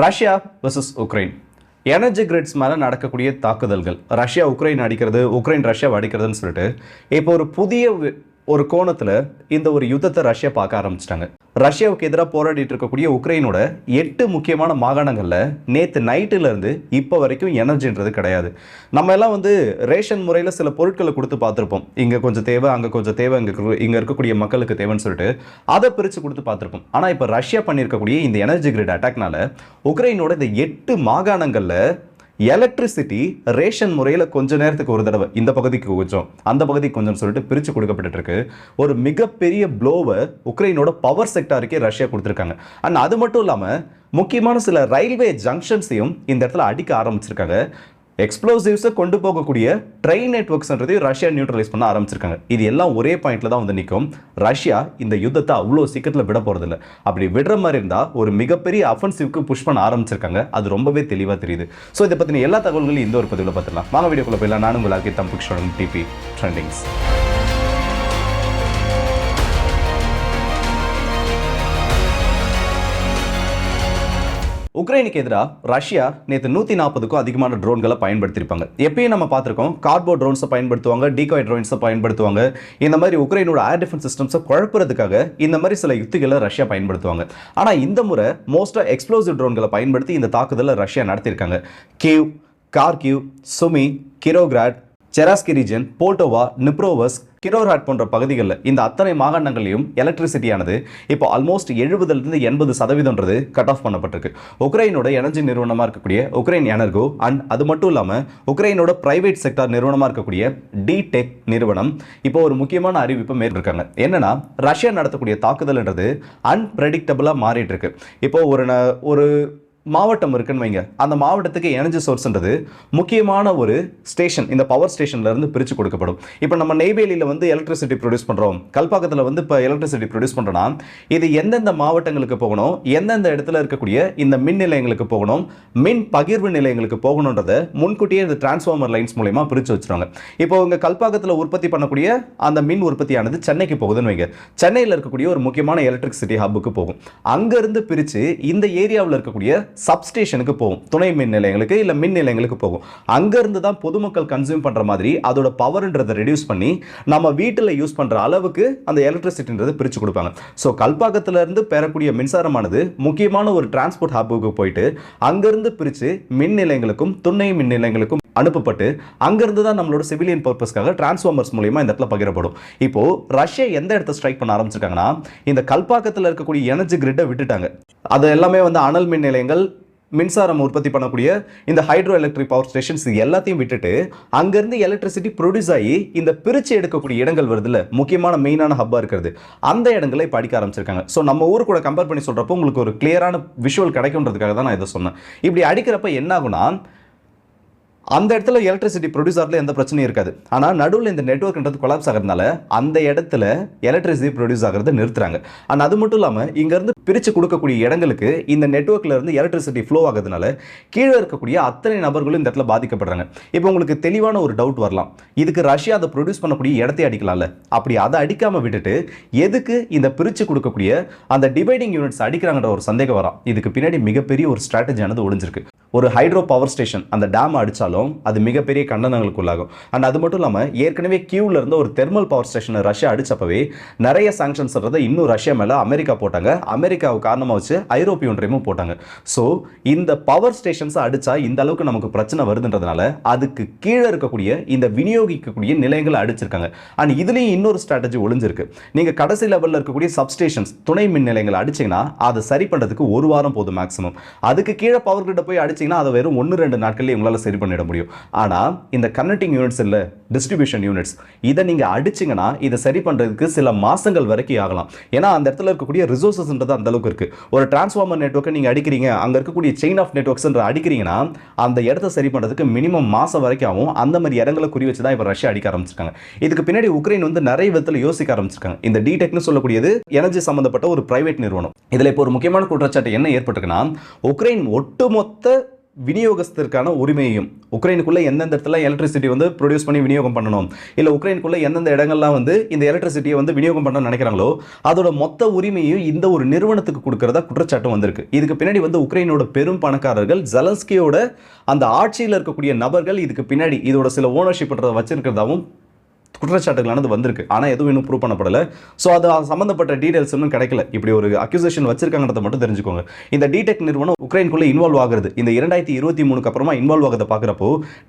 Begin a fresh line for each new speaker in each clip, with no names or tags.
Russia versus Ukraine. Energy grids மேலே நடக்கக்கூடிய தாக்குதல்கள். ரஷ்யா உக்ரைன் அடிக்கிறது உக்ரைன் ரஷ்யாவை அடிக்கிறதுன்னு சொல்லிட்டு இப்போ ஒரு புதிய ஒரு கோணத்தில் இந்த ஒரு யுத்தத்தை ரஷ்யா பார்க்க ஆரம்பிச்சிட்டாங்க. ரஷ்யாவுக்கு எதிராக போராடிட்டு இருக்கக்கூடிய உக்ரைனோட எட்டு முக்கியமான மாகாணங்களில் நேற்று நைட்டுலேருந்து இப்போ வரைக்கும் எனர்ஜின்றது கிடையாது. நம்ம எல்லாம் வந்து ரேஷன் முறையில் சில பொருட்களை கொடுத்து பார்த்துருப்போம். இங்கே கொஞ்சம் தேவை அங்கே கொஞ்சம் தேவை இங்கே இங்கே இருக்கக்கூடிய மக்களுக்கு தேவைன்னு சொல்லிட்டு அதை பிரித்து கொடுத்து பார்த்துருப்போம். ஆனால் இப்போ ரஷ்யா பண்ணியிருக்கக்கூடிய இந்த எனர்ஜி கிரிட் அட்டாக்னால உக்ரைனோட இந்த எட்டு மாகாணங்களில் எலக்ட்ரிசிட்டி ரேஷன் முறையில் கொஞ்ச நேரத்துக்கு ஒரு தடவை. இந்த பகுதிக்கு கொஞ்சம். அந்த பகுதிக்கு கொஞ்சம் சொல்லிட்டு பிரித்து கொடுக்கப்பட்டு இருக்கு ஒரு மிகப்பெரிய ப்ளோவை உக்ரைனோட பவர் செக்டாருக்கே ரஷ்யா கொடுத்துருக்காங்க. அண்ட் அது மட்டும் இல்லாமல் முக்கியமான சில ரயில்வே ஜங்ஷன்ஸையும் இந்த இடத்துல அடிக்க ஆரம்பிச்சிருக்காங்க. எக்ஸ்ப்ளோசிவ்ஸை கொண்டு போகக்கூடிய ட்ரெயின் நெட்ஒர்க்ஸ்ன்றதையும் ரஷ்யா நியூட்ரலைஸ் பண்ண ஆரம்பிச்சிருக்காங்க. இது எல்லாம் ஒரே பாயிண்ட்ல தான் வந்து நிற்கும் ரஷ்யா இந்த யுத்தத்தை அவ்வளோ சீக்கிரத்தில் விட போகிறதில்ல அப்படி விடுற மாதிரி இருந்தால் ஒரு மிகப்பெரிய அஃபென்சிவ்க்கு புஷ் பண்ண ஆரம்பிச்சிருக்காங்க. அது ரொம்பவே தெளிவாக தெரியுது. ஸோ இதை பற்றின எல்லா தகவல்களையும் இந்த ஒரு பதிவில் பார்த்துலாம் வாங்க வீடியோக்குள்ள போயிடலாம். நானும் உங்களுக்கு தம்பிக்ஷோட டிபி ட்ரெண்டிங்ஸ் உக்ரைனுக்கு எதிராக ரஷ்யா நேற்று நூற்றி நாற்பதுக்கும் அதிகமான ட்ரோன்களை பயன்படுத்தியிருப்பாங்க. எப்பயும் நம்ம பார்த்துருக்கோம் கார்போ ட்ரோன்ஸை பயன்படுத்துவாங்க டீகாய் ட்ரோன்ஸை பயன்படுத்துவாங்க. இந்த மாதிரி உக்ரைனோட ஏர் டிஃபென்ஸ் சிஸ்டம்ஸை குழப்புறதுக்காக இந்த மாதிரி சில யுக்திகளை ரஷ்யா பயன்படுத்துவாங்க. ஆனால் இந்த முறை மோஸ்ட்டாக எக்ஸ்ப்ளோசிவ் ட்ரோன்களை பயன்படுத்தி இந்த தாக்குதலை ரஷ்யா நடத்தியிருக்காங்க. Kyiv Kharkiv Sumy கிரோகிராட் செராஸ்கி region Poltava நிப்ரோவஸ் கிரோராட் போன்ற பகுதிகளில் இந்த அத்தனை மாகாணங்களையும் எலக்ட்ரிசிட்டியானது இப்போ ஆல்மோஸ்ட் எழுபதுலேருந்து எண்பது சதவீதம்ன்றது கட் ஆஃப் பண்ணப்பட்டிருக்கு. உக்ரைனோட எனர்ஜி நிறுவனமாக இருக்கக்கூடிய உக்ரைன் எனர்கோ அண்ட் அது மட்டும் இல்லாமல் உக்ரைனோட பிரைவேட் செக்டார் நிறுவனமாக இருக்கக்கூடிய டிடெக் நிறுவனம் இப்போ ஒரு முக்கியமான அறிவிப்பை மேற்கொண்டிருக்காங்க. என்னன்னா ரஷ்யா நடத்தக்கூடிய தாக்குதல்ன்றது அன்பிரடிக்டபிளாக மாறிட்டு இருக்கு இப்போ ஒரு ந- ஒரு மாவட்டம் இருக்குன்னு வைங்க. அந்த மாவட்டத்துக்கு எனர்ஜி சோர்ஸ்ன்றது முக்கியமான ஒரு ஸ்டேஷன் இந்த பவர் ஸ்டேஷன்லேருந்து பிரித்து கொடுக்கப்படும். இப்போ நம்ம நெய்வேலியில் வந்து எலக்ட்ரிசிட்டி ப்ரொடியூஸ் பண்ணுறோம் கல்பாக்கத்தில் வந்து இப்போ எலக்ட்ரிசிட்டி ப்ரொடியூஸ் பண்ணுறோன்னா இது எந்தெந்த மாவட்டங்களுக்கு போகணும் எந்தெந்த இடத்துல இருக்கக்கூடிய இந்த மின் நிலையங்களுக்கு போகணும் மின் பகிர்வு நிலையங்களுக்கு போகணுன்றதை முன்கூட்டியே இந்த டிரான்ஸ்ஃபார்மர் லைன்ஸ் மூலயமா பிரித்து வச்சுருவாங்க. இப்போ உங்கள் கல்பாக்கத்தில் உற்பத்தி பண்ணக்கூடிய அந்த மின் உற்பத்தியானது சென்னைக்கு போகுதுன்னு வைங்க. சென்னையில் இருக்கக்கூடிய ஒரு முக்கியமான எலக்ட்ரிசிட்டி ஹப்புக்கு போகும். அங்கேருந்து பிரித்து இந்த ஏரியாவில் இருக்கக்கூடிய சப்ஸ்டேஷனுக்கு போகும். துணை மின் நிலையங்களுக்கு இல்லை மின் நிலையங்களுக்கு போகும். அங்கேருந்து தான் பொதுமக்கள் கன்சியூம் பண்ணுற மாதிரி அதோட பவர்ன்றதை ரெடியூஸ் பண்ணி நம்ம வீட்டில் யூஸ் பண்ணுற அளவுக்கு அந்த எலக்ட்ரிசிட்டின்றதை பிரித்து கொடுப்பாங்க. ஸோ கல்பாக்கத்துல இருந்து பெறக்கூடிய மின்சாரமானது முக்கியமான ஒரு டிரான்ஸ்போர்ட் ஹப்புக்கு போயிட்டு அங்கேருந்து பிரித்து மின் நிலையங்களுக்கும் துணை மின் நிலையங்களுக்கும் அனுப்பப்பட்டு அங்கிருந்து தான் நம்மளோட சிவிலியன் பர்பஸ்க்காக டிரான்ஸ்ஃபார்மர்ஸ் மூலியமா இந்த இடத்துல பகிரப்படும். இப்போ ரஷ்யா எந்த இடத்த ஸ்ட்ரைக் பண்ண ஆரம்பிச்சிருக்காங்கன்னா இந்த கல்பாக்கத்தில் இருக்கக்கூடிய எனர்ஜி கிரிட்டை விட்டுட்டாங்க. அது எல்லாமே வந்து அனல் மின் நிலையங்கள் மின்சாரம் உற்பத்தி பண்ணக்கூடிய இந்த ஹைட்ரோ எலக்ட்ரிக் பவர் ஸ்டேஷன்ஸ் எல்லாத்தையும் விட்டுட்டு அங்கேருந்து எலக்ட்ரிசிட்டி ப்ரொடியூஸ் ஆகி இந்த பிரித்து எடுக்கக்கூடிய இடங்கள் வருதுல்ல முக்கியமான மெயினான ஹப்பாக இருக்கிறது. அந்த இடங்களை இப்போ அடிக்க ஆரம்பிச்சிருக்காங்க. ஸோ நம்ம ஊர் கூட கம்பேர் பண்ணி சொல்கிறப்போ உங்களுக்கு ஒரு கிளியரான விஷுவல் கிடைக்குன்றதுக்காக தான் நான் இதை சொன்னேன். இப்படி அடிக்கிறப்ப என்ன ஆகும்னா அந்த இடத்துல எலக்ட்ரிசிட்டி ப்ரொடியூசரில் எந்த பிரச்சனையும் இருக்காது. ஆனால் நடுவில் இந்த நெட்ஒர்க்ன்றது கொலாப்ஸ் ஆகிறதுனால அந்த இடத்துல எலக்ட்ரிசிட்டி ப்ரொடியூஸ் ஆகிறத நிறுத்துறாங்க. அண்ட் அது மட்டும் இல்லாமல் இங்கேருந்து பிரித்து கொடுக்கக்கூடிய இடங்களுக்கு இந்த நெட்ஒர்க்ல இருந்து எலக்ட்ரிசிட்டி ஃப்ளோ ஆகிறதுனால கீழே இருக்கக்கூடிய அத்தனை நபர்களும் இந்த இடத்துல பாதிக்கப்படுறாங்க. இப்போ உங்களுக்கு தெளிவான ஒரு டவுட் வரலாம். இதுக்கு ரஷ்யா அதை ப்ரொடியூஸ் பண்ணக்கூடிய இடத்தை அடிக்கலாம்ல. அப்படி அதை அடிக்காமல் விட்டுட்டு எதுக்கு இந்த பிரித்து கொடுக்கக்கூடிய அந்த டிவைடிங் யூனிட்ஸ் அடிக்கிறாங்கன்ற ஒரு சந்தேகம் வரும். இதுக்கு பின்னாடி மிகப்பெரிய ஒரு ஸ்ட்ராட்டஜியானது ஒழிஞ்சிருக்கு ஒரு ஹைட்ரோ பவர் ஸ்டேஷன் அந்த டேம் அடித்தாலும் அது மிகப்பெரிய கண்டனங்களுக்கு உள்ளாகும் அண்ட் அது மட்டும் இல்லாமல் ஏற்கனவே கியூவில் இருந்த ஒரு தெர்மல் பவர் ஸ்டேஷனை ரஷ்யா அடிச்சப்பவே நிறைய சாங்ஷன்ஸ் இன்னும் ரஷ்யா மேலே அமெரிக்கா போட்டாங்க. அமெரிக்காவை காரணமாக வச்சு ஐரோப்பிய ஒன்றியமும் போட்டாங்க. ஸோ இந்த பவர் ஸ்டேஷன்ஸை அடித்தா இந்த அளவுக்கு நமக்கு பிரச்சனை வருதுன்றதுனால அதுக்கு கீழே இருக்கக்கூடிய இந்த விநியோகிக்கக்கூடிய நிலையங்களை அடிச்சிருக்காங்க. அண்ட் இதுலேயும் இன்னொரு ஸ்ட்ராட்டஜி ஒளிஞ்சிருக்கு. நீங்கள் கடைசி லெவலில் இருக்கக்கூடிய சப்ஸ்டேஷன்ஸ் துணை மின் நிலையங்களை அடிச்சீங்கன்னா அதை சரி பண்ணுறதுக்கு ஒரு வாரம் போதும் மேக்ஸிமம் அதுக்கு கீழே பவர் கிட்ட போய் அடிச்சீங்கன்னா அதை வெறும் ஒன்று ரெண்டு நாட்கள்ல உங்களால் சரி பண்ணிடும் பண்ணிட முடியும். ஆனால் இந்த கனெக்டிங் யூனிட்ஸ் இல்லை டிஸ்ட்ரிபியூஷன் யூனிட்ஸ் இதை நீங்கள் அடிச்சிங்கன்னா இதை சரி பண்ணுறதுக்கு சில மாதங்கள் வரைக்கும் ஆகலாம். ஏன்னா அந்த இடத்துல இருக்கக்கூடிய ரிசோர்ஸஸ்ன்றது அந்த அளவுக்கு இருக்குது ஒரு டிரான்ஸ்ஃபார்மர் நெட்ஒர்க்கை நீங்கள் அடிக்கிறீங்க அங்கே இருக்கக்கூடிய செயின் ஆஃப் நெட்ஒர்க்ஸ்ன்ற அடிக்கிறீங்கன்னா அந்த இடத்த சரி பண்ணுறதுக்கு மினிமம் மாதம் வரைக்கும் ஆகும். அந்த மாதிரி இடங்களை குறி வச்சு தான் இப்போ ரஷ்யா அடிக்க ஆரம்பிச்சிருக்காங்க. இதுக்கு பின்னாடி உக்ரைன் வந்து நிறைய விதத்தில் யோசிக்க ஆரம்பிச்சிருக்காங்க. இந்த டிடெக்னு சொல்லக்கூடியது எனர்ஜி சம்மந்தப்பட்ட ஒரு பிரைவேட் நிறுவனம். இதில் இப்போ ஒரு முக்கியமான குற்றச்சாட்டு என்ன ஏற்பட்டிருக்குன்னா உக்ரைன் ஒட்டுமொத்த விநியோகத்திற்கான உரிமையையும் உக்ரைனுக்குள்ளே எந்தெந்த இடத்துல எலக்ட்ரிசிட்டி வந்து ப்ரொடியூஸ் பண்ணி விநியோகம் பண்ணணும் இல்லை உக்ரைனுக்குள்ளே எந்தெந்த இடங்கள்லாம் வந்து இந்த எலக்ட்ரிசிட்டியை வந்து விநியோகம் பண்ணணும்னு நினைக்கிறாங்களோ அதோட மொத்த உரிமையும் இந்த ஒரு நிறுவனத்துக்கு கொடுக்கறதா குற்றச்சாட்டும் வந்திருக்கு. இதுக்கு பின்னாடி வந்து உக்ரைனோட பெரும் பணக்காரர்கள் ஜலன்ஸ்கியோட அந்த ஆட்சியில் இருக்கக்கூடிய நபர்கள் இதுக்கு பின்னாடி இதோட சில ஓனர்ஷிப் வச்சிருக்கிறதாவும் குற்றச்சாட்டுகளானது வந்திருக்கு. ஆனால் எதுவும் இன்னும் ப்ரூவ் பண்ணப்படலை. ஸோ அது சம்மந்தப்பட்ட டீடைல்ஸ் இன்னும் கிடைக்கல. இப்படி ஒரு அக்யூசேஷன் வச்சிருக்காங்கிறத மட்டும் தெரிஞ்சுக்கோங்க. இந்த டிடெக் நிறுவனம் உக்ரைனுக்குள்ள இன்வால்வ் ஆகுறது. இந்த இரண்டாயிரத்தி இருபத்தி மூணுக்கு அப்புறமா இன்வால்வ் ஆகிறத பார்க்குறப்போ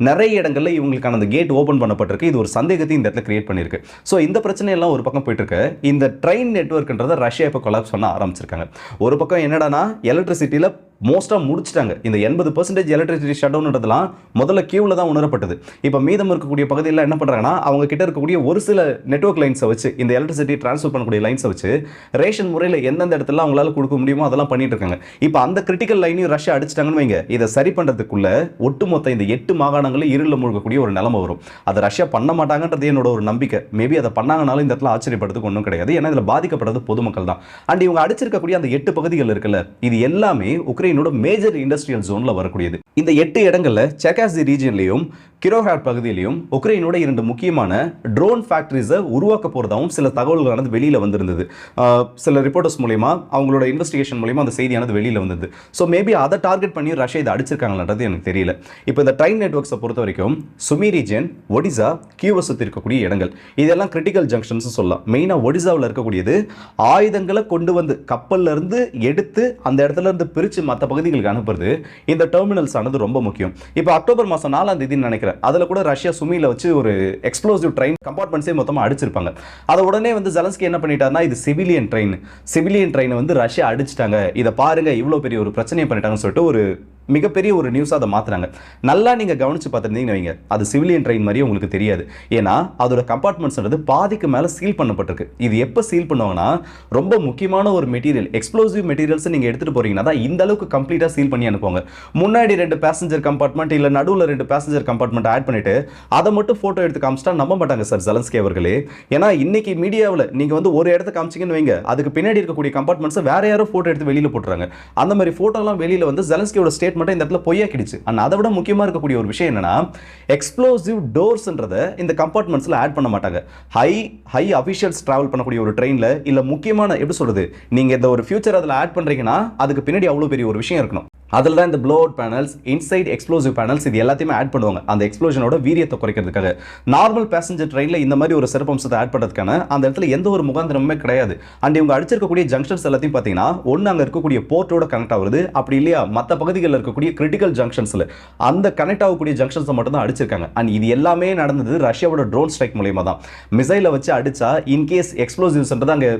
நிறைய இடங்களில் இவங்களுக்கான அந்த கேட் ஓப்பன் பண்ணப்பட்டிருக்கு. இது ஒரு சந்தேகத்தை இந்த இடத்துல கிரியேட் பண்ணியிருக்கு. ஸோ இந்த பிரச்சனையெல்லாம் ஒரு பக்கம் போயிட்டு இருக்கு இந்த ட்ரெயின் நெட்ஒர்க்ன்றதை ரஷ்யா இப்போ கொலாப்ஸ் பண்ண ஆரம்பிச்சிருக்காங்க. ஒரு பக்கம் என்னடானா எலக்ட்ரிசிட்டியில் மோஸ்ட்டாக முடிச்சிட்டாங்க. இந்த எண்பது பர்சன்டேஜ் எலக்ட்ரிசிட்டி ஷட் டவுன்றதுலாம் முதல்ல கியூவில் தான் உணரப்பட்டது. இப்போ மீதம் இருக்கக்கூடிய பகுதியில் என்ன பண்ணுறாங்கன்னா அவங்க கிட்ட இருக்கக்கூடிய ஒரு சில நெட்வொர்க் லைன்ஸை வச்சு இந்த எலக்ட்ரிசிட்டி ட்ரான்ஸ்ஃபர் பண்ணக்கூடிய லைன்ஸை வச்சு ரேஷன் முறையில் எந்தெந்த இடத்துல அவங்களால கொடுக்க முடியுமோ அதெல்லாம் பண்ணிட்டு இருக்காங்க. இப்போ அந்த கிரிட்டிக்கல் லைனையும் ரஷ்யா அடிச்சிட்டாங்கன்னு வைங்க இதை சரி பண்ணுறதுக்குள்ள ஒட்டுமொத்த இந்த எட்டு மாகாணங்களும் இருளில் மூழ்கக்கூடிய ஒரு நிலைமை வரும். அதை ரஷ்யா பண்ண மாட்டாங்கன்றது என்னோட ஒரு நம்பிக்கை. மேபி அதை பண்ணாங்கனாலும் இந்த இடத்துல ஆச்சரியப்படுறதுக்கு ஒன்றும் கிடையாது. ஏன்னா இதில் பாதிக்கப்படுறது பொதுமக்கள் தான். அண்ட் இவங்க அடிச்சிருக்கக்கூடிய அந்த எட்டு பகுதிகள் இருக்குல்ல இது எல்லாமே உக்ரைனோட மேஜர் இண்டஸ்ட்ரியல் ஜோனில் வரக்கூடியது. இந்த எட்டு இடங்களில் செக்காசி ரீஜியன்லையும் கிரோஹாட் பகுதியிலையும் உக்ரைனோட இரண்டு முக்கியமான ட்ரோன் ஃபேக்டரிஸை உருவாக்க போகிறதாகவும் சில தகவல்களானது வெளியில் வந்திருந்தது. சில ரிப்போர்ட்டர்ஸ் மூலயமா அவங்களோட இன்வெஸ்டிகேஷன் மூலியமா அந்த செய்தியானது வெளியில் வந்தது. ஸோ மேபி அதை டார்கெட் பண்ணி ரஷ்யா இதை அடிச்சிருக்காங்கன்றது எனக்கு தெரியல. இப்போ இந்த ட்ரைன் நெட்ஒர்க்ஸை பொறுத்த வரைக்கும் சுமி ரீஜன் ஒடிசா கியூவை சுற்றி இருக்கக்கூடிய இடங்கள். இதெல்லாம் கிரிட்டிக்கல் ஜங்ஷன்ஸ் சொல்லலாம். மெயினாக ஒடிசாவில் இருக்கக்கூடியது ஆயுதங்களை கொண்டு வந்து கப்பல்ல இருந்து எடுத்து அந்த இடத்துல இருந்து பிரித்து மற்ற பகுதிகளுக்கு அனுப்புறது இந்த டெர்மினல்ஸ் ஆனது ரொம்ப முக்கியம். இப்போ அக்டோபர் மாதம் நாலாம் தேதி நினைக்கிறேன். அதில் கூட ரஷ்யா சுமியில் வச்சு ஒரு எக்ஸ்ப்ளோசிவ் ட்ரெயின் கம்பார்ட்மெண்ட்ஸே மொத்தமாக அடிச்சிருப்பாங்க. அதை உடனே வந்து ஜலன்ஸ்கி என்ன பண்ணிட்டாருன்னா இது சிவிலியன் ட்ரெயின் சிவிலியன் ட்ரெயினை வந்து ரஷ்யா அடிச்சிட்டாங்க. இதை பாருங்க இவ்வளோ பெரிய ஒரு பிரச்சனையை பண்ணிட்டாங்கன்னு சொல்லிட்டு ஒரு மிகப்பெரிய ஒரு நியூஸாக அதை மாற்றுறாங்க நல்லா நீங்கள் கவனித்து பார்த்துருந்தீங்கன்னு வைங்க. அது சிவிலியன் ட்ரெயின் மாதிரி உங்களுக்கு தெரியாது. ஏன்னா அதோட கம்பார்ட்மெண்ட்ஸ்ன்றது பாதிக்கு மேலே சீல் பண்ணப்பட்டிருக்கு. இது எப்போ சீல் பண்ணுவாங்கன்னா ரொம்ப முக்கியமான ஒரு மெட்டீரியல் எக்ஸ்ப்ளோசிவ் மெட்டீரியல்ஸ் நீங்கள் எடுத்துகிட்டு போறீங்கன்னா தான் இந்த அளவுக்கு கம்ப்ளீட்டாக சீல் பண்ணி அனுப்புவாங்க. முன்னாடி ரெண்டு பேசஞ்சர் கம்பார்ட்மெண்ட் இல்லை நடுவில் ரெண்டு பேசஞ்சர் கம்பார்ட்மெண்ட் ஆட் பண்ணிட்டு அதை மட்டும் ஃபோட்டோ எடுத்து காமிச்சிட்டா நம்ப மாட்டாங்க சார் ஜலன்ஸ்கி அவர்களே. ஏன்னா இன்னைக்கு மீடியாவில் நீங்கள் வந்து ஒரு இடத்த காமிச்சிங்கன்னு வைங்க அதுக்கு பின்னாடி இருக்கக்கூடிய கம்பார்ட்மெண்ட்ஸை வேற யாரோ ஃபோட்டோ எடுத்து வெளியில் போட்டுறாங்க. அந்த மாதிரி ஃபோட்டோலாம் வெளியில் வந்து ஜலன்ஸ்கியோட ஸ்டேட்மெண்ட்டை இந்த இடத்துல பொய்யாக்கிடுச்சு. அண்ட் அதை விட முக்கியமாக இருக்கக்கூடிய ஒரு விஷயம் என்னன்னா எக்ஸ்ப்ளோசிவ் டோர்ஸ்ன்றதை இந்த கம்பார்ட்மெண்ட்ஸில் ஆட் பண்ண மாட்டாங்க. ஹை ஹை அஃபிஷியல்ஸ் ட்ராவல் பண்ணக்கூடிய ஒரு ட்ரெயினில் இல்லை முக்கியமான எப்படி சொல்றது நீங்கள் இந்த ஒரு ஃபியூச்சர் அதில் ஆட் பண்ணுறீங்கன்னா அதுக்கு பின்னாடி அவ்வளோ பெரிய ஒரு விஷயம் இருக்கணும். அதில் தான் இந்த blow out panels inside explosive panels இது எல்லாத்தையுமே ஆட் பண்ணுவாங்க. அந்த எக்ஸ்ப்ளோஷனோட வீரியத்தை குறைக்கிறதுக்காக. நார்மல் பேசஞ்சர் ட்ரெயினில் இந்த மாதிரி ஒரு சிறப்பம்சத்தை ஆட் பண்ணுறதுக்கான அந்த இடத்துல எந்த ஒரு முகாந்திரமுமே கிடையாது. அண்ட் இவங்க அடிச்சிருக்கக்கூடிய ஜங்ஷன்ஸ் எல்லாத்தையும் பார்த்தீங்கன்னா ஒன்று அங்கே இருக்கக்கூடிய போர்ட்டோட கனெக்ட் ஆகுது அப்படி இல்லையா? மற்ற பகுதிகளில் இருக்கக்கூடிய கிரிட்டிக்கல் ஜங்ஷன்ஸில் அந்த கனெக்ட் ஆகக்கூடிய ஜங்ஷன்ஸை மட்டும் தான் அடிச்சிருக்காங்க. அண்ட் இது எல்லாமே நடந்தது ரஷ்யாவோட ட்ரோன் ஸ்ட்ரைக் மூலியமாக தான் மிசைலை வச்சு அடித்தா இன்கேஸ் எக்ஸ்ப்ளோசிவ்ஸ்ன்றது அங்கே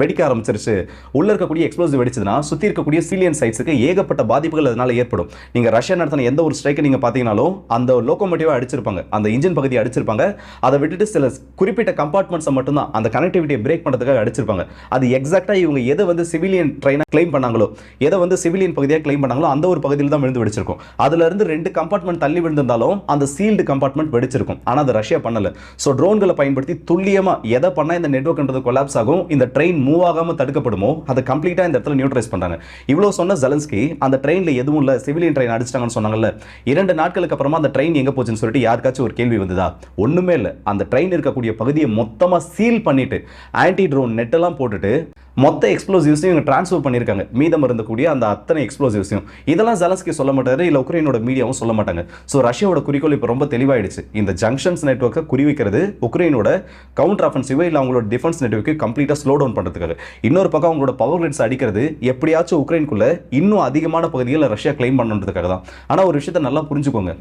வெடிக்க ஆரம்பிச்சிருச்சு. உள்ள இருக்கக்கூடிய எக்ஸ்ப்ளோசிவ் வெடிச்சதுன்னா சுற்றி இருக்கக்கூடிய சிலியன் சைட்ஸுக்கு ஏகப்பட்ட பாதிப்புகள் அதனால் ஏற்படும். நீங்கள் ரஷ்யா நடத்தின எந்த ஒரு ஸ்ட்ரைக்கை நீங்கள் பார்த்தீங்கனாலும் அந்த லோக்கோமோட்டிவாக அடிச்சிருப்பாங்க. அந்த இன்ஜின் பகுதியை அடிச்சிருப்பாங்க. அதை விட்டுட்டு சில குறிப்பிட்ட கம்பார்ட்மெண்ட்ஸை மட்டும்தான் அந்த கனெக்டிவிட்டியை பிரேக் பண்ணுறதுக்காக அடிச்சிருப்பாங்க. அது எக்ஸாக்டாக இவங்க எதை வந்து சிவிலியன் ட்ரெயினை கிளைம் பண்ணாங்களோ எதை வந்து சிவிலியன் பகுதியாக கிளைம் பண்ணாங்களோ அந்த ஒரு பகுதியில் தான் விழுந்து வெடிச்சிருக்கும். அதுலேருந்து ரெண்டு கம்பார்ட்மெண்ட் தள்ளி விழுந்திருந்தாலும் அந்த சீல்டு கம்பார்ட்மெண்ட் வெடிச்சிருக்கும். ஆனால் அதை ரஷ்யா பண்ணலை. ஸோ ட்ரோன்களை பயன்படுத்தி துல்லியமாக எதை பண்ணால் இந்த நெட்ஒர்க்ன்றது கொலாப்ஸ் ஆகும். இந்த ட்ரெயின் மூவ் ஆகாம தடுக்கப்படுமோ அதை கம்ப்ளீட்டாக இந்த இடத்துல நியூட்ரலைஸ் பண்ணுறாங்க இவ்வளவு சொன்ன ஜலன்ஸ்கி அந்த ட்ரெயின்ல எதுவும் இல்லை சிவிலியன் ட்ரெயின் அடிச்சிட்டாங்கன்னு சொன்னாங்கல்ல. இரண்டு நாட்களுக்கு அப்புறமா அந்த ட்ரெயின் எங்கே போச்சுன்னு சொல்லிட்டு யாருக்காச்சும் ஒரு கேள்வி வந்ததா? ஒன்றுமே இல்லை. அந்த ட்ரெயின் இருக்கக்கூடிய பகுதியை மொத்தமாக சீல் பண்ணிட்டு ஆன்டி ட்ரோன் நெட் எல்லாம் போட்டுட்டு மொத்த எக்ஸ்ப்ளோசிவ்ஸையும் இவங்க ட்ரான்ஸ்ஃபர் பண்ணியிருக்காங்க. மீதம் இருந்தக்கூடிய அந்த அத்தனை எக்ஸ்ப்ளோசிவ்ஸையும் இதெல்லாம் ஜலஸ்கி சொல்ல மாட்டாரு இல்லை உக்ரைனோட மீடியாவும் சொல்ல மாட்டாங்க. ஸோ ரஷ்யாவோட குறிக்கோள் இப்போ ரொம்ப தெளிவாயிடுச்சு. இந்த ஜங்ஷன்ஸ் நெட்ஒர்க்கை குறிவிக்கிறது உக்ரைனோட கவுண்டர் ஆஃபென்சிவ் இல்லை அவங்களோட டிஃபென்ஸ் நெட்ஒர்க்கு கம்ப்ளீட்டாக ஸ்லோ டவுன் பண்ணுறதுக்காக இன்னொரு பக்கம் அவங்களோட பவர் கிரிட்ஸ் அடிக்கிறது எப்படியாச்சும் உக்ரைனுக்குள்ள இன்னும் அதிகமான பகுதிகளை ரஷ்யா கிளைம் பண்ணுறதுக்காக தான் ஆனால் ஒரு விஷயத்தை நல்லா புரிஞ்சுக்கோங்க.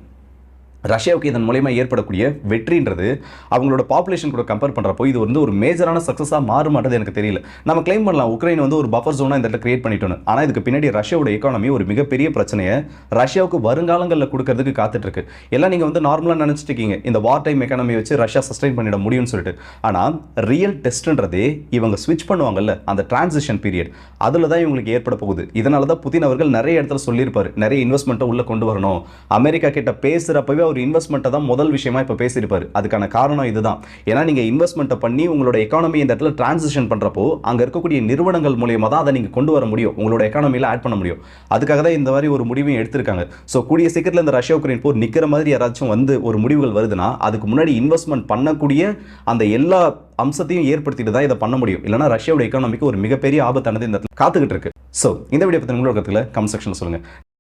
ரஷ்யாவுக்கு இதன் மூலயமா ஏற்படக்கூடிய வெற்றின்றது அவங்களோட பாப்புலேஷன் கூட கம்பேர் பண்ணுறப்போ இது வந்து ஒரு மேஜரான சக்ஸஸாக மாறுமாட்டது எனக்கு தெரியல. நம்ம கிளைம் பண்ணலாம் உக்ரைன் வந்து ஒரு பஃபர் ஜோனாக இந்த இடத்துல கிரியேட் பண்ணிட்டோன்னு ஆனால் இதுக்கு பின்னாடி ரஷ்யாவோட எக்கானமி ஒரு மிகப்பெரிய பிரச்சனையை ரஷ்யாவுக்கு வருங்காலங்களில் கொடுக்கறதுக்கு காத்துட்ருக்கு. எல்லாம் நீங்கள் வந்து நார்மலாக நினச்சிட்டு இருக்கீங்க. இந்த வார் டைம் எக்கானமி வச்சு ரஷ்யா சஸ்டைன் பண்ணிட முடியும்னு சொல்லிட்டு. ஆனால் ரியல் டெஸ்ட்ன்றதே இவங்க ஸ்விட்ச் பண்ணுவாங்கல்ல அந்த டிரான்சிஷன் பீரியட் அதில் தான் இவங்களுக்கு ஏற்பட போகுது. இதனால தான் புதின் அவர்கள் நிறைய இடத்துல சொல்லியிருப்பார். நிறைய இன்வெஸ்ட்மெண்ட்டை உள்ளே கொண்டு வரணும். அமெரிக்கா கிட்ட பேசுகிறப்பவே ஒரு இன்வெஸ்ட்மெண்ட்டை தான் முதல் விஷயமா இப்போ பேசியிருப்பார். அதுக்கான காரணம் இதுதான். ஏன்னா நீங்கள் இன்வெஸ்ட்மெண்ட்டை பண்ணி உங்களோட எக்கானமி இந்த இடத்துல டிரான்சிஷன் பண்ணுறப்போ அங்கே இருக்கக்கூடிய நிறுவனங்கள் மூலியமாக தான் அதை நீங்கள் கொண்டு வர முடியும். உங்களோட எக்கானமியில் ஆட் பண்ண முடியும். அதுக்காக தான் இந்த மாதிரி ஒரு முடிவையும் எடுத்திருக்காங்க. ஸோ கூடிய சீக்கிரத்தில் இந்த ரஷ்யா உக்ரைன் போர் நிற்கிற மாதிரி யாராச்சும் வந்து ஒரு முடிவுகள் வருதுன்னா அதுக்கு முன்னாடி இன்வெஸ்ட்மெண்ட் பண்ணக்கூடிய அந்த எல்லா அம்சத்தையும் ஏற்படுத்திட்டு தான் இதை பண்ண முடியும். இல்லைனா ரஷ்யாவோட எக்கானமிக்கு ஒரு மிகப்பெரிய ஆபத்தானது இந்த இடத்துல காத்துக்கிட்டு இருக்கு. ஸோ இந்த வீடியோ பற்றி உங்களோட கமெண்ட் செக்ஷன் சொல்லுங்கள்